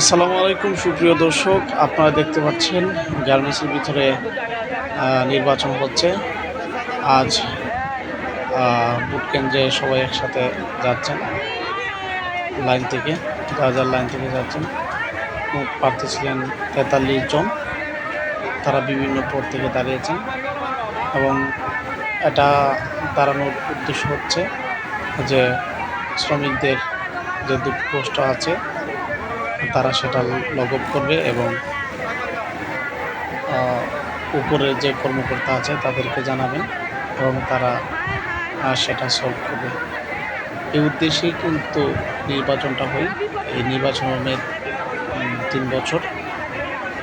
আসসালামু আলাইকুম, সুপ্রিয় দর্শক। আপনারা দেখতে পাচ্ছেন, গার্মেন্টসের ভিতরে নির্বাচন হচ্ছে। আজ ভোট কেন্দ্রে সবাই একসাথে যাচ্ছেন লাইন থেকে, যার যার লাইন থেকে যাচ্ছেন, মোট প্রার্থী ছিলেন তেতাল্লিশ জন। তারা বিভিন্ন পদ থেকে দাঁড়িয়েছেন এবং এটা দাঁড়ানোর উদ্দেশ্য হচ্ছে যে শ্রমিকদের যে দুঃখ কষ্ট আছে তারা সেটা লঘব করবে এবং আহ, উপরে যে কর্মকর্তা আছে তাদেরকে জানাবেন এবং তারা সেটা সলভ করবে। এই উদ্দেশ্যেই কিন্তু নির্বাচনটা হয়। এই নির্বাচনের তিন বছর।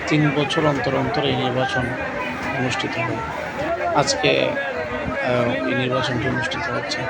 তিন বছর অন্তর অন্তর এই নির্বাচন অনুষ্ঠিত হয়। আজকে এই নির্বাচনটি অনুষ্ঠিত হচ্ছে।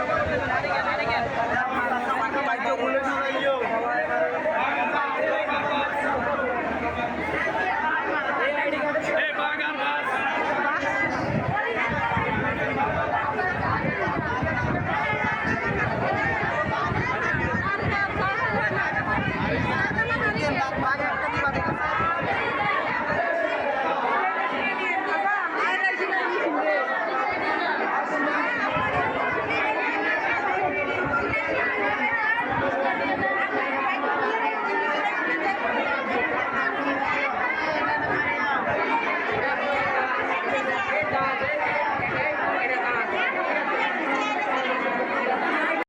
Yeah.